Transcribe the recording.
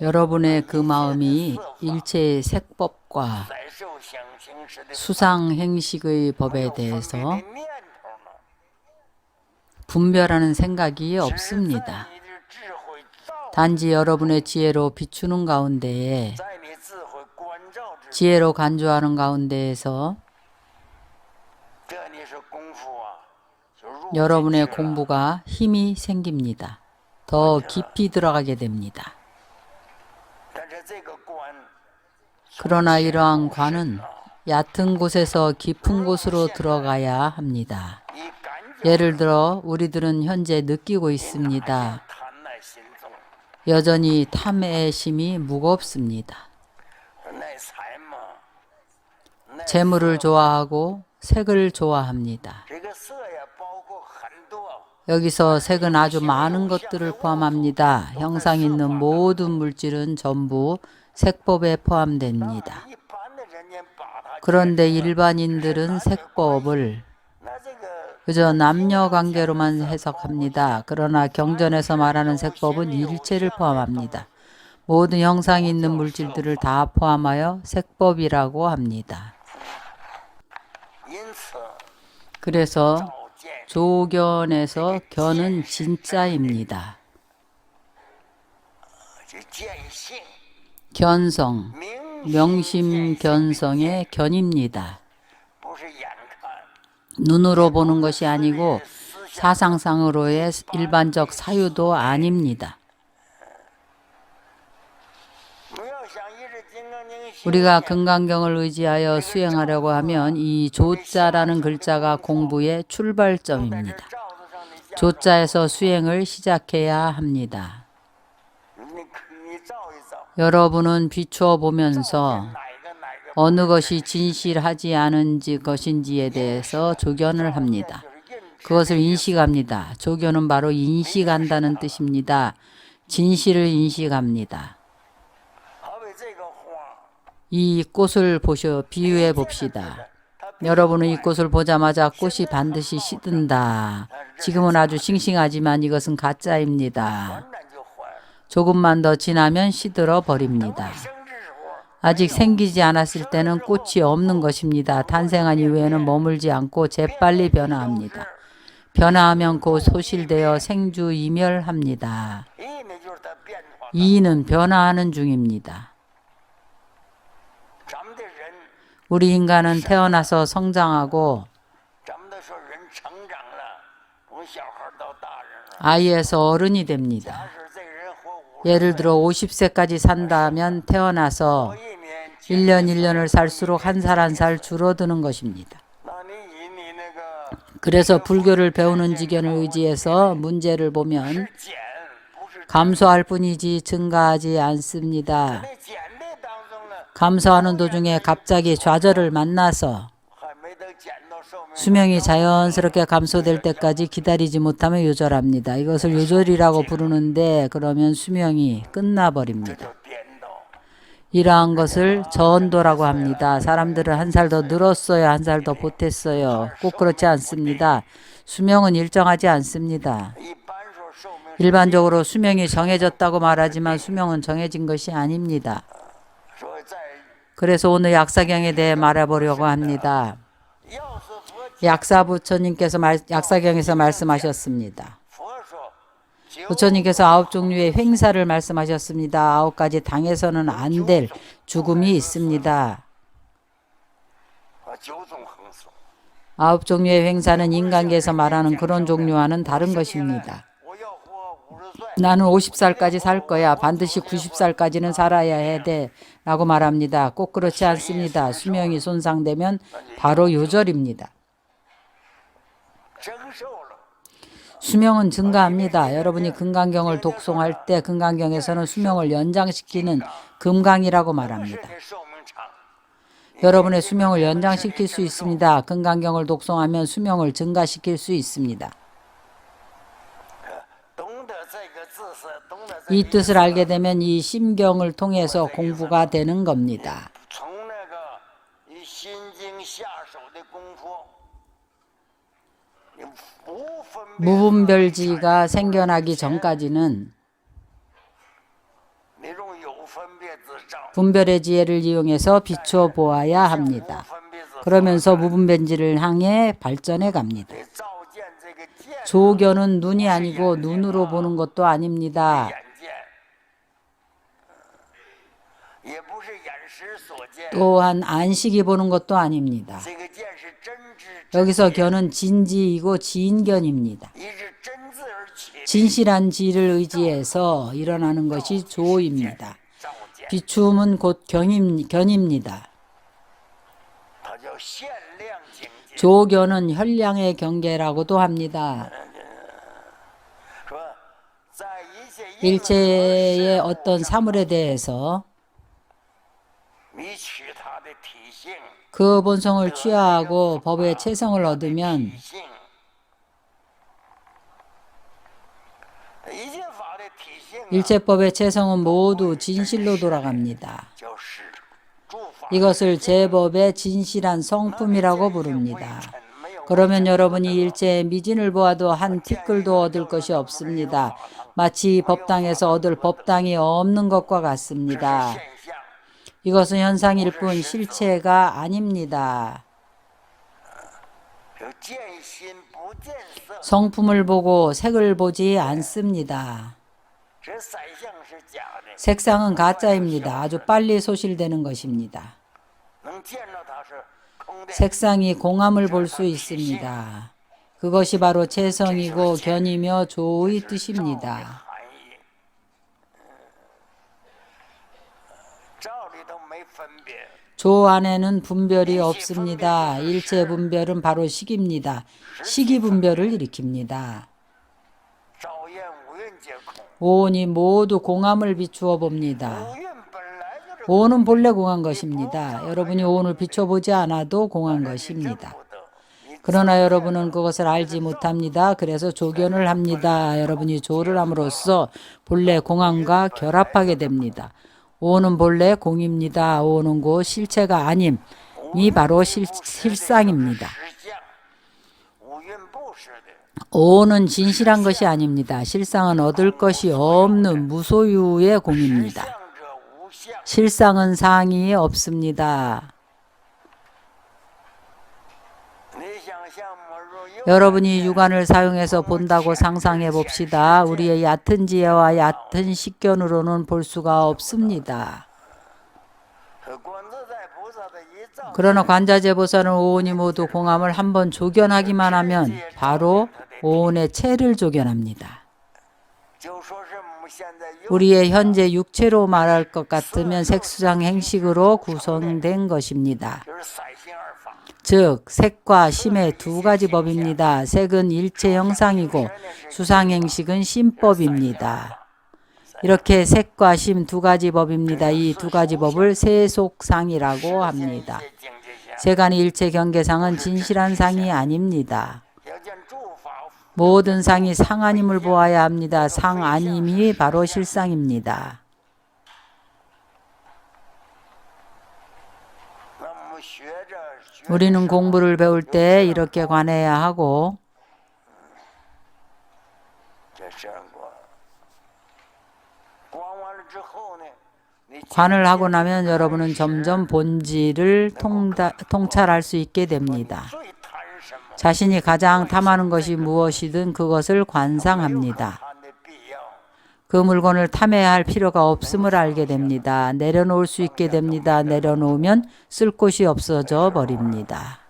여러분의 그 마음이 일체의 색법과 수상 행식의 법에 대해서 분별하는 생각이 없습니다. 단지 여러분의 지혜로 비추는 가운데에 지혜로 간주하는 가운데에서 여러분의 공부가 힘이 생깁니다. 더 깊이 들어가게 됩니다. 그러나 이러한 관은 얕은 곳에서 깊은 곳으로 들어가야 합니다. 예를 들어 우리들은 현재 느끼고 있습니다. 여전히 탐애심이 무겁습니다. 재물을 좋아하고 색을 좋아합니다. 여기서 색은 아주 많은 것들을 포함합니다. 형상 있는 모든 물질은 전부 색법에 포함됩니다. 그런데 일반인들은 색법을 그저 남녀 관계로만 해석합니다. 그러나 경전에서 말하는 색법은 일체를 포함합니다. 모든 형상이 있는 물질들을 다 포함하여 색법이라고 합니다. 그래서 조견에서 견은 진짜입니다. 견성, 명심견성의 견입니다. 눈으로 보는 것이 아니고 사상상으로의 일반적 사유도 아닙니다. 우리가 금강경을 의지하여 수행하려고 하면 이 조자라는 글자가 공부의 출발점입니다. 조자에서 수행을 시작해야 합니다. 여러분은 비추어 보면서 어느 것이 진실하지 않은지 것인지에 대해서 조견을 합니다. 그것을 인식합니다. 조견은 바로 인식한다는 뜻입니다. 진실을 인식합니다. 이 꽃을 보셔 비유해 봅시다. 여러분은 이 꽃을 보자마자 꽃이 반드시 시든다. 지금은 아주 싱싱하지만 이것은 가짜입니다. 조금만 더 지나면 시들어 버립니다. 아직 생기지 않았을 때는 꽃이 없는 것입니다. 탄생한 이후에는 머물지 않고 재빨리 변화합니다. 변화하면 곧 소실되어 생주 이멸합니다. 이는 변화하는 중입니다. 우리 인간은 태어나서 성장하고 아이에서 어른이 됩니다. 예를 들어 50세까지 산다면 태어나서 1년 1년을 살수록 한 살 한 살 줄어드는 것입니다. 그래서 불교를 배우는 지견을 의지해서 문제를 보면 감소할 뿐이지 증가하지 않습니다. 감소하는 도중에 갑자기 좌절을 만나서 수명이 자연스럽게 감소될 때까지 기다리지 못하면 요절합니다. 이것을 요절이라고 부르는데 그러면 수명이 끝나버립니다. 이러한 것을 전도라고 합니다. 사람들은 한 살 더 늘었어요. 한 살 더 보탰어요. 꼭 그렇지 않습니다. 수명은 일정하지 않습니다. 일반적으로 수명이 정해졌다고 말하지만 수명은 정해진 것이 아닙니다. 그래서 오늘 약사경에 대해 말해보려고 합니다. 약사 부처님께서 말, 약사경에서 말씀하셨습니다. 부처님께서 아홉 종류의 횡사를 말씀하셨습니다. 아홉 가지 당해서는 안 될 죽음이 있습니다. 아홉 종류의 횡사는 인간계에서 말하는 그런 종류와는 다른 것입니다. 나는 50살까지 살 거야. 반드시 90살까지는 살아야 해. 돼. 라고 말합니다. 꼭 그렇지 않습니다. 수명이 손상되면 바로 요절입니다. 수명은 증가합니다. 여러분이 금강경을 독송할 때 금강경에서는 수명을 연장시키는 금강이라고 말합니다. 여러분의 수명을 연장시킬 수 있습니다. 금강경을 독송하면 수명을 증가시킬 수 있습니다. 이 뜻을 알게 되면 이 심경을 통해서 공부가 되는 겁니다. 무분별지가 생겨나기 전까지는 분별의 지혜를 이용해서 비추어 보아야 합니다. 그러면서 무분별지를 향해 발전해 갑니다. 조견은 눈이 아니고 눈으로 보는 것도 아닙니다. 또한 안식이 보는 것도 아닙니다. 여기서 견은 진지이고 진견입니다. 진실한 지를 의지해서 일어나는 것이 조입니다. 비추음은 곧 견입니다. 조견은 혈량의 경계라고도 합니다. 일체의 어떤 사물에 대해서 그 본성을 그 취하하고 법의 체성을 얻으면 일체법의 체성은 모두 진실로 돌아갑니다. 이것을 제법의 진실한 성품이라고 부릅니다. 그러면 여러분이 일제의 미진을 보아도 한 티끌도 얻을 것이 없습니다. 마치 법당에서 얻을 법당이 없는 것과 같습니다. 이것은 현상일 뿐 실체가 아닙니다. 성품을 보고 색을 보지 않습니다. 색상은 가짜입니다. 아주 빨리 소실되는 것입니다. 색상이 공함을 볼 수 있습니다. 그것이 바로 채성이고 견이며 조의 뜻입니다. 조 안에는 분별이 없습니다. 일체 분별은 바로 식입니다. 식이 분별을 일으킵니다. 오온이 모두 공함을 비추어 봅니다. 오온은 본래 공한 것입니다. 여러분이 오온을 비춰보지 않아도 공한 것입니다. 그러나 여러분은 그것을 알지 못합니다. 그래서 조견을 합니다. 여러분이 조를 함으로써 본래 공함과 결합하게 됩니다. 오는 본래 공입니다. 오는 고 실체가 아님. 이 바로 실, 실상입니다. 오는 진실한 것이 아닙니다. 실상은 얻을 것이 없는 무소유의 공입니다. 실상은 상이 없습니다. 여러분이 육안을 사용해서 본다고 상상해 봅시다. 우리의 얕은 지혜와 얕은 식견으로는 볼 수가 없습니다. 그러나 관자재보사는 오온이 모두 공함을 한번 조견하기만 하면 바로 오온의 체를 조견합니다. 우리의 현재 육체로 말할 것 같으면 색수장 행식으로 구성된 것입니다. 즉 색과 심의 두 가지 법입니다. 색은 일체 형상이고 수상행식은 심법입니다. 이렇게 색과 심 두 가지 법입니다. 이 두 가지 법을 세속상이라고 합니다. 세간의 일체 경계상은 진실한 상이 아닙니다. 모든 상이 상아님을 보아야 합니다. 상아님이 바로 실상입니다. 우리는 공부를 배울 때 이렇게 관해야 하고 관을 하고 나면 여러분은 점점 본질을 통다, 통찰할 수 있게 됩니다. 자신이 가장 탐하는 것이 무엇이든 그것을 관상합니다. 그 물건을 탐해할 필요가 없음을 알게 됩니다. 내려놓을 수 있게 됩니다. 내려놓으면 쓸 곳이 없어져 버립니다.